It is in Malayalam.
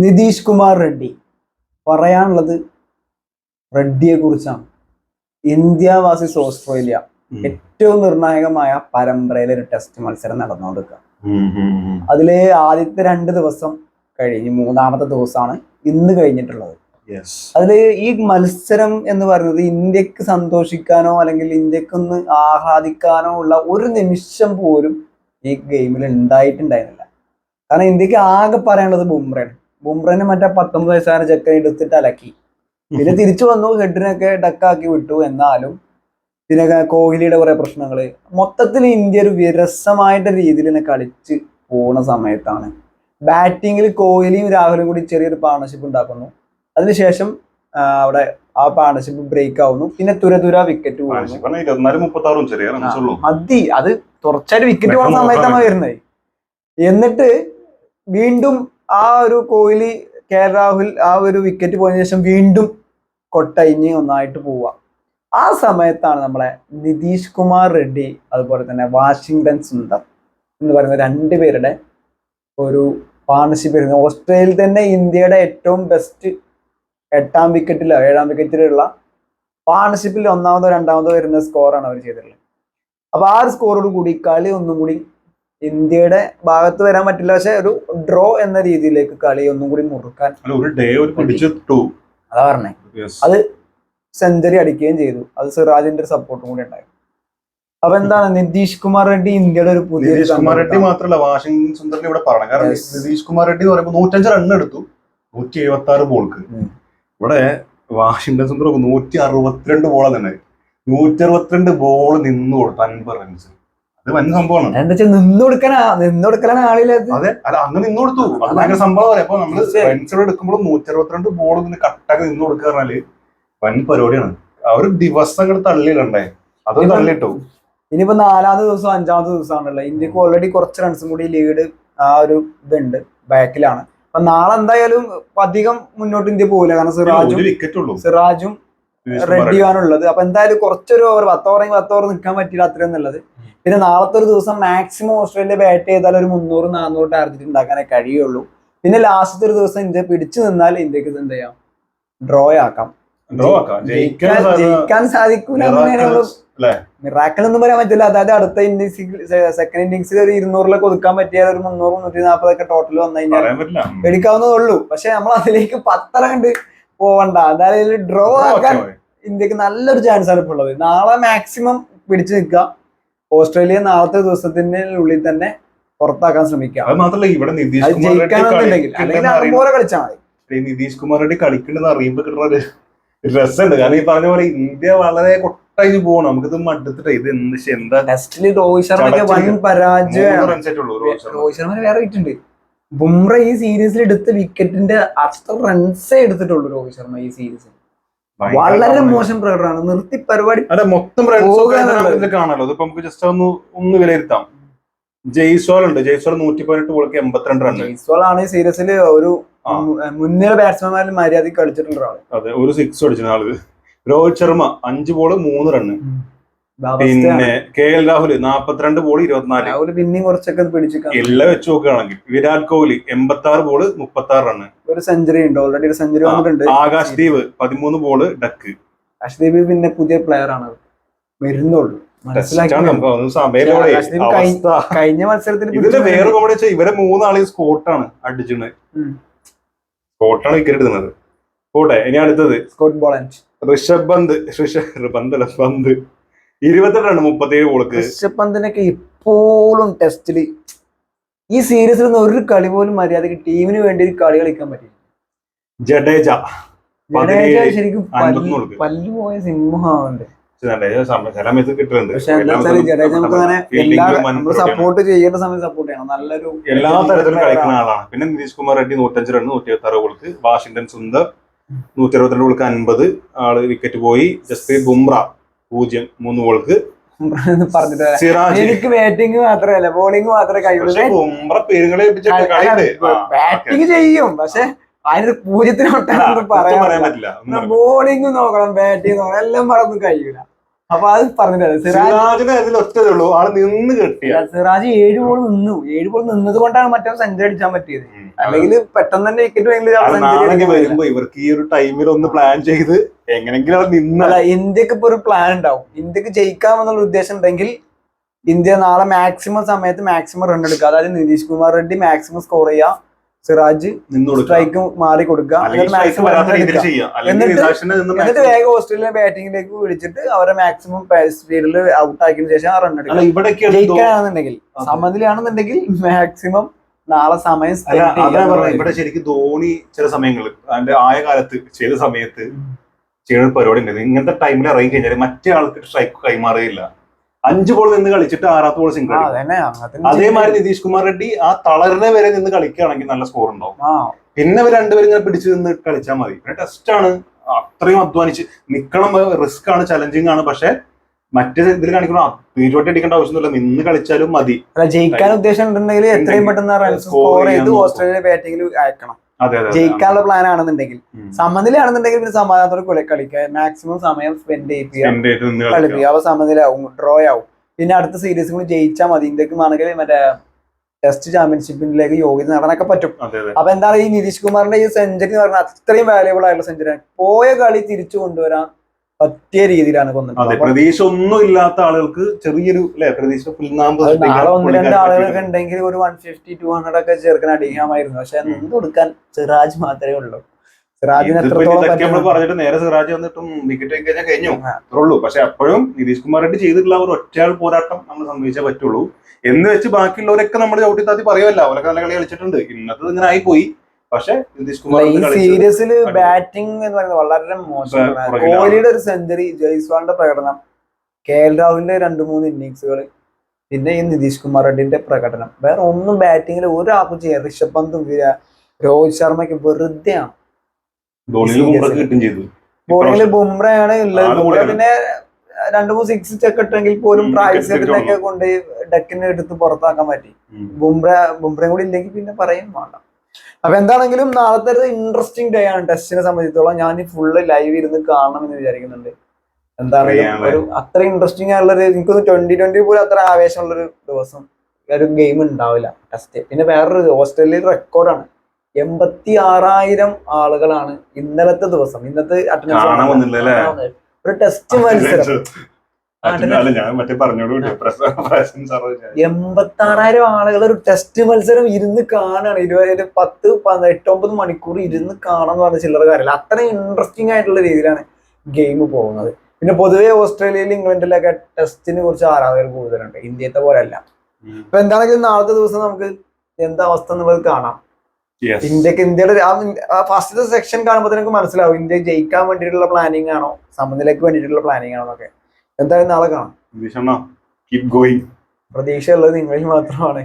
നിതീഷ് കുമാർ റെഡ്ഡി പറയാനുള്ളത് റെഡ്ഡിയെ കുറിച്ചാണ്. India versus Australia. ഏറ്റവും നിർണായകമായ പരമ്പരയിലെ ഒരു ടെസ്റ്റ് മത്സരം നടന്നുകൊടുക്കുക. അതിൽ ആദ്യത്തെ രണ്ട് ദിവസം കഴിഞ്ഞ് മൂന്നാമത്തെ ദിവസമാണ് ഇന്ന് കഴിഞ്ഞിട്ടുള്ളത്. അതിൽ അതിൽ ഈ മത്സരം എന്ന് പറയുന്നത് ഇന്ത്യയ്ക്ക് സന്തോഷിക്കാനോ അല്ലെങ്കിൽ ഇന്ത്യക്കൊന്ന് ആഹ്ലാദിക്കാനോ ഉള്ള ഒരു നിമിഷം പോലും ഈ ഗെയിമിൽ ഉണ്ടായിട്ടുണ്ടായിരുന്നില്ല. കാരണം ഇന്ത്യയ്ക്ക് ആകെ പറയാനുള്ളത് ബുംറയാണ്. ബുംറനെ മറ്റേ പത്തൊമ്പത് വയസ്സായ ചെക്കനെ എടുത്തിട്ട് അലക്കി. പിന്നെ തിരിച്ചു വന്നു ഹെഡിനൊക്കെ ഡക്കാക്കി വിട്ടു. എന്നാലും പിന്നെ കോഹ്ലിയുടെ കുറെ പ്രശ്നങ്ങൾ. മൊത്തത്തിൽ ഇന്ത്യ ഒരു വിരസമായിട്ട് രീതിയിൽ തന്നെ കളിച്ച് പോണ സമയത്താണ്. ബാറ്റിങ്ങിൽ കോഹ്ലിയും രാഹുലും കൂടി ചെറിയൊരു പാർട്ണർഷിപ്പ് ഉണ്ടാക്കുന്നു. അതിനുശേഷം അവിടെ ആ പാർട്ണർഷിപ്പ് ബ്രേക്ക് ആവുന്നു. പിന്നെ തുര തുര വിക്കറ്റ് മതി. അത് തുടർച്ചയായിട്ട് വിക്കറ്റ് പോകുന്ന സമയത്താണ് വരുന്നത്. എന്നിട്ട് വീണ്ടും ആ ഒരു കോഹ്ലി കെ. രാഹുൽ ആ ഒരു വിക്കറ്റ് പോയതിനു ശേഷം വീണ്ടും കൊട്ടയിഞ്ഞ് ഒന്നായിട്ട് പോവുക. ആ സമയത്താണ് നമ്മളെ നിതീഷ് കുമാർ റെഡ്ഡി അതുപോലെ തന്നെ വാഷിങ്ടൺ സുന്ദർ എന്ന് പറയുന്ന രണ്ട് പേരുടെ ഒരു പാർട്ണർഷിപ്പ് വരുന്നത്. ഓസ്ട്രേലിയയിൽ തന്നെ ഇന്ത്യയുടെ ഏറ്റവും ബെസ്റ്റ് എട്ടാം വിക്കറ്റിലോ ഏഴാം വിക്കറ്റിലുള്ള പാർട്ണർഷിപ്പിൽ ഒന്നാമതോ രണ്ടാമതോ വരുന്ന സ്കോറാണ് അവർ ചെയ്തിട്ടുള്ളത്. അപ്പോൾ ആ ഒരു സ്കോറോട് കൂടി കളി ഒന്നും കൂടി ഇന്ത്യയുടെ ഭാഗത്ത് വരാൻ പറ്റില്ല. പക്ഷെ ഒരു ഡ്രോ എന്ന രീതിയിലേക്ക് കളി ഒന്നും കൂടി മുറുക്കാൻ അതാ പറഞ്ഞേ. അത് സെഞ്ചുറി അടിക്കുകയും ചെയ്തു. അത് സിറാജിന്റെ സപ്പോർട്ടും കൂടി ഉണ്ടായി. അപ്പൊ എന്താണ്? നിതീഷ് കുമാർ റെഡ്ഡി ഇന്ത്യയുടെ ഒരു പുതിയ നിതീഷ് കുമാർ റെഡ്ഡി മാത്രമല്ല വാഷിംഗ്ടൺ സുന്ദറിനെ ഇവിടെ പറയണം. കാരണം. നിതീഷ് കുമാർ റെഡ്ഡി എന്ന് പറയുമ്പോൾ നൂറ്റഞ്ച് റൺ എടുത്തു. നൂറ്റി എഴുപത്തി ആറ് ബോൾക്ക് ഇവിടെ വാഷിംഗ്ടൺ സുന്ദർ നൂറ്റി അറുപത്തിരണ്ട് ബോളാണ് തന്നെ. നൂറ്റി അറുപത്തിരണ്ട് ബോൾ നിന്ന് കൊടുത്തു അൻപത് റൺസ് അത് വൻ സംഭവമാണ്. എന്താ വെച്ചാൽ അതെ? അല്ല അങ്ങ് നിന്ന് കൊടുത്തു. അത് ഭയങ്കര സംഭവം അപ്പൊ നമ്മൾ തീർച്ചയായും. റൺസുകൾ എടുക്കുമ്പോൾ നൂറ്റി അറുപത്തിരണ്ട് ബോൾ ഇങ്ങനെ കട്ടാക്കി നിന്ന് കൊടുക്കുക പറഞ്ഞാൽ വൻ പരിപാടിയാണ്. ആ ഒരു ദിവസം തള്ളിയിലുണ്ടേ അതൊരു ഇപ്പം- തള്ളിയിട്ടു. ഇനിയിപ്പോ നാലാമത്തെ ദിവസം അഞ്ചാമത്തെ ദിവസമാണല്ലോ. ഇന്ത്യയ്ക്ക് ഓൾറെഡി കുറച്ച് റൺസും കൂടി ലീഡ് ആ ഒരു ഇതുണ്ട് ബാക്കിലാണ് അപ്പൊ നാളെ എന്തായാലും അധികം മുന്നോട്ട് ഇന്ത്യ പോകില്ല കാരണം സിറാജും സിറാജും നിതീഷ് ആണുള്ളത് അപ്പൊ എന്തായാലും കുറച്ചൊരു ഓവർ പത്ത് ഓവറെങ്കിൽ പത്ത് ഓവർ നിൽക്കാൻ പറ്റില്ല അത്രയും നല്ലത് പിന്നെ നാളത്തെ ഒരു ദിവസം മാക്സിമം ഓസ്ട്രേലിയ ബാറ്റ് ചെയ്താൽ ഒരു മുന്നൂറ് നാനൂറ് ടാർഗറ്റ് ഉണ്ടാക്കാനേ കഴിയുള്ളൂ. പിന്നെ ലാസ്റ്റത്തെ ഒരു ദിവസം ഇന്ത്യ പിടിച്ചു നിന്നാൽ ഇന്ത്യയ്ക്ക് ഇത് എന്ത് ചെയ്യാം? ഡ്രോ ആക്കാം. ഡ്രോ ആക്കാം. ജയിക്കാൻ സാധിക്കൂല മിറാക്കൽ ഒന്നും പറയാൻ പറ്റില്ല. അതായത് അടുത്ത ഇന്നിങ്സ് സെക്കൻഡ് ഇന്നിങ്സിൽ ഒരു ഇരുന്നൂറിലൊക്കെ ഒതുക്കാൻ പറ്റിയാൽ ഒരു മുന്നൂറ് മുന്നൂറ്റി നാൽപ്പതൊക്കെ ടോട്ടൽ വന്നു കഴിഞ്ഞാൽ. എടുക്കാവുന്നതേ ഉള്ളൂ. പക്ഷെ നമ്മൾ അതിലേക്ക് പത്തര കണ്ട് പോവണ്ട. എന്തായാലും ഡ്രോ ആക്കാൻ. ഇന്ത്യയ്ക്ക് നല്ലൊരു ചാൻസ് ആണ് ഇപ്പോൾ ഉള്ളത്. നാളെ മാക്സിമം പിടിച്ചു നിൽക്കുക. ഓസ്ട്രേലിയ നാളത്തെ ദിവസത്തിന്റെ ഉള്ളിൽ തന്നെ പുറത്താക്കാൻ ശ്രമിക്കുക. അത് മാത്രല്ല ഇവിടെ നിതീഷ് കുമാർ കളിച്ചാൽ മതി. ഈ നിതീഷ് കുമാർ റെഡ്ഡി കളിക്കണ്ടെന്ന് അറിയുമ്പോ കിട്ടുന്ന ഒരു രസമുണ്ട്. കാരണം ഈ പറഞ്ഞ പോലെ ഇന്ത്യ വളരെ കൊട്ടായി പോകണം നമുക്കിത് മടുത്തിട്ട് ഇത് എന്ത് ടെസ്റ്റിൽ രോഹിത് ശർമ്മയ്ക്ക് വൻ പരാജയം. രോഹിത് ശർമ്മ. വേറെ വിക്കറ്റുണ്ട് ബുംറ ഈ സീരീസിൽ എടുത്ത വിക്കറ്റിന്റെ അത്ര റൺസേ എടുത്തിട്ടുള്ളൂ രോഹിത് ശർമ്മ ഈ സീരീസിൽ വളരെ മോശം പ്രകടനമാണ്. നിർത്തി പരിപാടി അതെ മൊത്തം. കാണാലോ? ഇതിപ്പോ നമുക്ക് ജസ്റ്റ് ഒന്ന് ഒന്ന് വിലയിരുത്താം. ജയ്സ്വാൾ ഉണ്ട്. ജയ്സ്വാൾ നൂറ്റി പതിനെട്ട് ബോൾക്ക് എൺപത്തിരണ്ട് റൺ ജയ്സ്വാൾ ആണ് ഈ സീരീസിൽ ഒരു. മുൻനിര ബാറ്റ്സ്മാൻമാരിൽ മര്യാദ കളിച്ചിട്ടുള്ള ആൾ അതെ ഒരു സിക്സ് അടിച്ച ആൾ. രോഹിത് ശർമ്മ അഞ്ച് ബോൾ മൂന്ന് റണ്ണ് ബാബസ്റ്റ പിന്നെ കെ എൽ രാഹുൽ നാപ്പത്തിരണ്ട് ബോൾ ഇരുപത്തിനാല്. രാഹുൽ പിന്നെയും കുറച്ചൊക്കെ പിടിച്ചിരിക്കാം. എല്ലാം വെച്ച് നോക്കുകയാണെങ്കിൽ വിരാട് കോഹ്ലി എൺപത്തി ആറ് ബോൾ മുപ്പത്തി ആറ് റണ് ഒരു സെഞ്ചുറി ഉണ്ട്. ഓൾറെഡി ഒരു സെഞ്ചുറി വന്നിട്ടുണ്ട്. ആകാശ് ദീപ് പതിമൂന്ന് ബോൾ ഡക്ക് അഷ്ദീപ് പിന്നെ പുതിയ പ്ലെയർ ആണ്. വരുന്നുള്ളൂ. ആകാശ് ദീപ് കഴിഞ്ഞ മത്സരത്തിൽ ഇതിന്റെ വേറെ കോമഡി വെച്ചാൽ ഇവരെ മൂന്നാളെയും സ്കോട്ടാണ് ഉം. സ്കോട്ടാണ് വിക്കറ്റ് എടുക്കുന്നത് പോട്ടെ ഇനി അടുത്തത്. സ്കോട്ട് ബോളൻ ഋഷഭ് പന്ത് ഋഷഭ് പന്ത് അല്ല പന്ത്. ഇരുപത്തെട്ട് റൺ മുപ്പത്തേഴ് ബോൾക്ക് ഋഷഭ് ഇപ്പോഴും ടെസ്റ്റിൽ ഈ സീരീസിൽ നിന്ന് ഒരു കളി പോലും മര്യാദയ്ക്ക് ടീമിന് വേണ്ടി ഒരു കളി കളിക്കാൻ പറ്റില്ല ജഡേജ ശരിക്കും പല്ലുപോയ പല്ല് പോയ സിംഹമാവുണ്ട്. സമയത്ത് കിട്ടുന്നുണ്ട്. സപ്പോർട്ട് ചെയ്യേണ്ട സമയത്ത് സപ്പോർട്ട് ചെയ്യണം. നല്ലൊരു എല്ലാ തരത്തിലും കളിക്കുന്ന ആളാണ്. പിന്നെ നിതീഷ് കുമാർ റെഡ്ഡി നൂറ്റഞ്ച് റൺ നൂറ്റി എഴുപത്തി ആറ് ഗോൾക്ക് വാഷിംഗ്ടൺ സുന്ദർ നൂറ്റി അറുപത്തിരണ്ട് ഗോൾക്ക് അൻപത് ആൾ വിക്കറ്റ് പോയി. ജസ്പ്രീത് ബുംറ പൂജ്യം മൂന്ന് ബോൾക്ക് എനിക്ക് ബാറ്റിംഗ് മാത്രമല്ല ബോളിംഗ് മാത്രമേ കഴിയുള്ളൂ. ബാറ്റിംഗ് ചെയ്യും പക്ഷെ അതിന് പൂജ്യത്തിന് പറയാൻ പറയാൻ പറ്റില്ല ബോളിംഗ് നോക്കണം ബാറ്റിംഗ് നോക്കണം എല്ലാം പറഞ്ഞൊന്നും കഴിയൂല. അപ്പൊ അത് പറഞ്ഞിട്ടുണ്ടായിരുന്നു ഒറ്റതേ ഉള്ളൂ. ആൾ നിന്ന് കെട്ടിയ സിറാജ് ഏഴ് ബോൾ നിന്നു. ഏഴ് ബോൾ നിന്നത് കൊണ്ടാണ് മറ്റേ സെഞ്ചുറി അടിച്ചാൻ പറ്റിയത്. അല്ലെങ്കിൽ പെട്ടെന്ന് തന്നെ വിക്കറ്റ് വരുമ്പോ ഇവർക്ക് ഈ ഒരു ടൈമിൽ ഒന്ന് പ്ലാൻ ചെയ്ത് എങ്ങനെങ്കിലും നിന്നല്ല ഇന്ത്യയ്ക്ക് ഇപ്പൊ ഒരു പ്ലാൻ ഉണ്ടാവും. ഇന്ത്യയ്ക്ക് ജയിക്കാമെന്നുള്ള ഉദ്ദേശം ഉണ്ടെങ്കിൽ ഇന്ത്യ നാളെ മാക്സിമം സമയത്ത് മാക്സിമം റൺ എടുക്കുക. അതായത് നിതീഷ് കുമാർ റെഡ്ഡി മാക്സിമം സ്കോർ ചെയ്യുക. സിറാജ് സ്ട്രൈക്ക് മാറി കൊടുക്കുക. എന്നിട്ട് വേഗം ഓസ്ട്രേലിയ ബാറ്റിംഗിലേക്ക് വിളിച്ചിട്ട് അവരെ മാക്സിമം സ്പീഡിൽ ഔട്ട് ആക്കിയതിനു ശേഷം റൺ അല്ല എടുക്കുക ജയിക്കാനാണെന്നുണ്ടെങ്കിൽ സമനിലാണെന്നുണ്ടെങ്കിൽ മാക്സിമം നാളെ സമയം ഇവിടെ ശരിക്കും ധോണി ചില സമയങ്ങളിൽ അതിന്റെ ആയ കാലത്ത് ചെയ്ത സമയത്ത് ചെയ്യുന്ന പരിപാടി ഉണ്ടായിരുന്നു ഇങ്ങനത്തെ ടൈമിൽ ഇറങ്ങി കഴിഞ്ഞാൽ മറ്റേ ആൾക്ക് സ്ട്രൈക്ക് കൈമാറുകയില്ല. അഞ്ച് ബോൾ നിന്ന് കളിച്ചിട്ട് ആറാത്ത ബോൾ സിംഗിൾ അതേമാതിരി നിതീഷ് കുമാർ റെഡ്ഡി ആ തളർന്ന വരെ നിന്ന് കളിക്കുകയാണെങ്കിൽ നല്ല സ്കോർ ഉണ്ടാവും. പിന്നെ ഇവർ രണ്ടുപേരും ഇങ്ങനെ പിടിച്ചു നിന്ന് കളിച്ചാൽ മതി. പിന്നെ ടെസ്റ്റ് ആണ്. അത്രയും അധ്വാനിച്ച് നിക്കണം റിസ്ക് ആണ് ചലഞ്ചിങ് ആണ്. പക്ഷെ മറ്റേ ഇതിൽ കാണിക്കണം തീരുവട്ടി അടിക്കേണ്ട ആവശ്യമൊന്നുമില്ല. നിന്ന് കളിച്ചാലും മതി. ജയിക്കാൻ ഉദ്ദേശം ഉണ്ടെങ്കിൽ എത്രയും പെട്ടെന്ന് സ്കോർ ചെയ്ത്. ഓസ്ട്രേലിയ ബാറ്റിംഗിൽ അയക്കണം. ജയിക്കാനുള്ള പ്ലാൻ ആണെന്നുണ്ടെങ്കിൽ. സമനിലയാണെന്നുണ്ടെങ്കിൽ പിന്നെ സമാധാനത്തോടെ കളി കളിക്കുക മാക്സിമം സമയം സ്പെൻഡ് കളിക്കുക. കളിപ്പിക്കുക. അവ സമനിലയാവും ഡ്രോ ആവും. പിന്നെ അടുത്ത സീരീസ് കൂടി ജയിച്ചാൽ മതി. ഇന്ത്യയ്ക്ക് ആണെങ്കിൽ മറ്റേ ടെസ്റ്റ് ചാമ്പ്യൻഷിപ്പിലേക്ക് യോഗ്യത നേടാനൊക്കെ പറ്റും. അപ്പൊ എന്താണ് ഈ നിതീഷ് കുമാറിന്റെ ഈ സെഞ്ചുറി എന്ന് പറഞ്ഞാൽ അത്രയും വാല്യബിൾ ആയിട്ടുള്ള സെഞ്ചുറിയാണ് പോയ കളി തിരിച്ചു കൊണ്ടുവരാൻ പറ്റിയ രീതിയിലാണ് കൊന്നത് പ്രതീക്ഷ ഒന്നും ഇല്ലാത്ത ആളുകൾക്ക് ചെറിയൊരു പ്രതീക്ഷ പുൽനാമ്പ് അത് സൃഷ്ടിക്കാൻ നാളെ ഒന്ന് രണ്ട് ആളുകളൊക്കെ ഉണ്ടെങ്കിൽ ഒരു വൺ ഫിഫ്റ്റി ടു ഹൺഡ്രഡ് ഒക്കെ ചേർക്കാൻ അടിക്കാമായിരുന്നു പക്ഷെ. കൊടുക്കാൻ സിറാജ് മാത്രമേ ഉള്ളൂ. പറഞ്ഞിട്ട് നേരെ സിറാജ് വന്നിട്ടും വിക്കറ്റ് കഴിഞ്ഞാൽ കഴിഞ്ഞു. ആ. അത്രേ ഉള്ളൂ. പക്ഷെ അപ്പോഴും നിതീഷ് കുമാർ റെഡ്ഡി ചെയ്തിട്ടുള്ള ഒരു ഒറ്റയാൾ പോരാട്ടം നമ്മൾ സംഭവിച്ചേ പറ്റുള്ളൂ. എന്ന് വെച്ച് ബാക്കിയുള്ളവരൊക്കെ നമ്മൾ ചവിട്ടി താത്തി പറയുമല്ല അവരൊക്കെ നല്ല കളി കളിച്ചിട്ടുണ്ട്. ഇന്നത്തെ ഇങ്ങനെ ആയി പോയി പക്ഷെ നിതീഷ് കുമാർ ഈ സീരീസിൽ ബാറ്റിംഗ് എന്ന് പറയുന്നത് വളരെ മോശമാണ്. കോഹ്ലിയുടെ ഒരു സെഞ്ചുറി ജയ്സ്വാളിന്റെ പ്രകടനം കെ എൽ രാഹുലിന്റെ രണ്ട് മൂന്ന് ഇന്നിങ്സുകൾ പിന്നെ ഈ നിതീഷ് കുമാർ റെഡ്ഡിന്റെ പ്രകടനം. വേറെ ഒന്നും ബാറ്റിംഗിൽ ഒരാൾക്കും ചെയ്യാം ഋഷഭ് പന്ത് രോഹിത് ശർമ്മയ്ക്ക് വെറുതെയാണ് ബോളിംഗിൽ ബോളിംഗിൽ ബുംറയാണ് ഉള്ളത്. പിന്നെ രണ്ടു മൂന്ന് സിക്സ് ചെക്ക് ഇട്ടെങ്കിൽ പോലും ഒക്കെ കൊണ്ട് ഡക്കിനെ എടുത്ത് പുറത്താക്കാൻ പറ്റി. ബുംറ ബുംറയും കൂടി ഇല്ലെങ്കിൽ പിന്നെ പറയും വേണ്ട. അപ്പൊ എന്താണെങ്കിലും നാളത്തെ ഒരു ഇൻട്രസ്റ്റിംഗ് ഡേ ആണ്. ടെസ്റ്റിനെ സംബന്ധിച്ചിടത്തോളം ഞാൻ ഫുള്ള് ലൈവ് ഇരുന്ന് കാണണം എന്ന് വിചാരിക്കുന്നുണ്ട്. എന്താ പറയുക ഒരു അത്ര ഇൻട്രസ്റ്റിംഗ് ആയിട്ടുള്ളൊരു എനിക്കൊന്ന് ട്വന്റി ട്വന്റി പോലും അത്ര ആവേശമുള്ള ഒരു ദിവസം ഒരു ഗെയിം ഉണ്ടാവില്ല. ടെസ്റ്റ് പിന്നെ വേറൊരു ഓസ്ട്രേലിയയിൽ റെക്കോർഡാണ് എൺപത്തി ആറായിരം ആളുകളാണ് ഇന്നലത്തെ ദിവസം ഇന്നത്തെ അറ്റൻഡൻസ്? ഒരു ടെസ്റ്റ് മത്സരം. ഞാൻ മറ്റേ പറഞ്ഞോളൂ കൂടി പ്രസൻസ് അറിയാം എൺപത്തി ആറായിരം ആളുകൾ ഒരു ടെസ്റ്റ് മത്സരം ഇരുന്ന് കാണാണ്. ഇരുപത് പത്ത് എട്ടൊമ്പത് മണിക്കൂർ ഇരുന്ന് കാണാന്ന് പറഞ്ഞ ചില്ലറ കാര്യമില്ല. അത്രയും ഇൻട്രസ്റ്റിംഗ് ആയിട്ടുള്ള രീതിയിലാണ് ഗെയിം പോകുന്നത്. പിന്നെ പൊതുവെ ഓസ്ട്രേലിയയിൽ ഇംഗ്ലണ്ടിലൊക്കെ ടെസ്റ്റിനെ കുറിച്ച് ആരാധകർ കൂടുതലുണ്ട്. ഇന്ത്യത്തെ പോലെ അല്ല ഇപ്പൊ എന്താണെങ്കിലും നാളത്തെ ദിവസം നമുക്ക് എന്താ അവസ്ഥ എന്നുള്ളത് കാണാം. ഇന്ത്യയ്ക്ക് ഇന്ത്യയുടെ ഫസ്റ്റത്തെ സെക്ഷൻ കാണുമ്പോൾ നമുക്ക് മനസ്സിലാവും. ഇന്ത്യ ജയിക്കാൻ വേണ്ടിയിട്ടുള്ള പ്ലാനിങ് ആണോ? സമനിലയ്ക്ക് വേണ്ടിയിട്ടുള്ള പ്ലാനിങ് ആണോ എന്നൊക്കെ. എന്തായാലും നാളെ കാണാം. കീപ് ഗോയിങ് പ്രതീക്ഷ ഉള്ളത് നിങ്ങളിൽ മാത്രമാണ്.